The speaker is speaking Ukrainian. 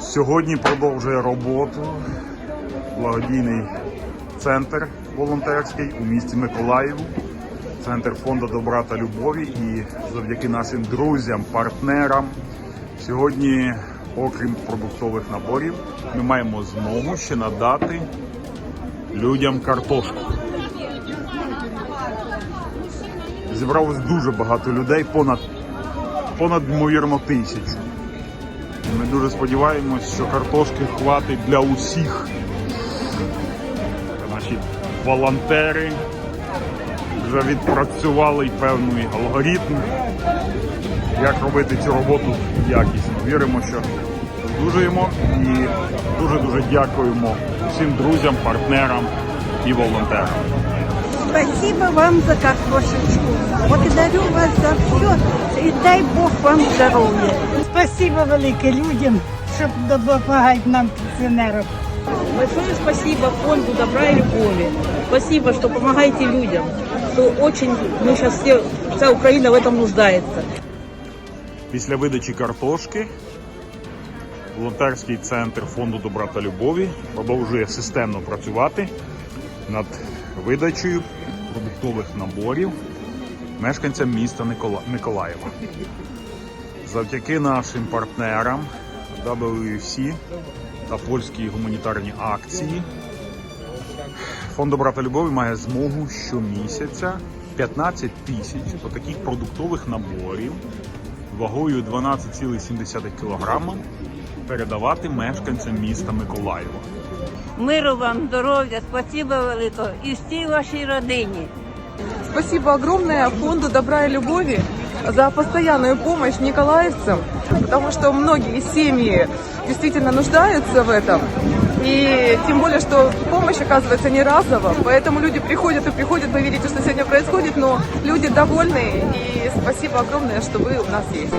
Сьогодні продовжує роботу благодійний центр волонтерський у місті Миколаєву, центр фонду добра та любові. І завдяки нашим друзям, партнерам сьогодні, окрім продуктових наборів, ми маємо змогу ще надати людям картошку. Зібралось дуже багато людей, понад понад ймовірно тисячу. Ми дуже сподіваємось, що картошки хватить для усіх. Наші волонтери вже відпрацювали певний алгоритм, як робити цю роботу якісно. Віримо, що здужуємо і дуже-дуже дякуємо всім друзям, партнерам і волонтерам. Спасибо вам за картошечку. Благодарю вас за все. И дай Бог вам здоровья. Спасибо велике людям, що допомагають нам пенсіонерам. Большое спасибо фонду добра и любови. Спасибо, что помогаете людям. Что очень мы сейчас все, вся Украина в этом нуждается. Після видачі картошки волонтерський центр фонду добра та любові продовжує системно працювати над видачею продуктових наборів мешканцям міста Никола- Миколаєва. Завдяки нашим партнерам WFC та польській гуманітарній акції Фонд добра любові має змогу щомісяця 15 тисяч таких продуктових наборів вагою 12,7 кг передавати мешканцям міста Миколаєва. Миру вам, здоров'я, спасіба великого і всій вашій родині. Спасибо огромное Фонду добра и любови за постоянную помощь николаевцам, потому что многие семьи действительно нуждаются в этом. И тем более, что помощь оказывается не разово, поэтому люди приходят и приходят, вы видите, что сегодня происходит, но люди довольны, и спасибо огромное, что вы у нас есть.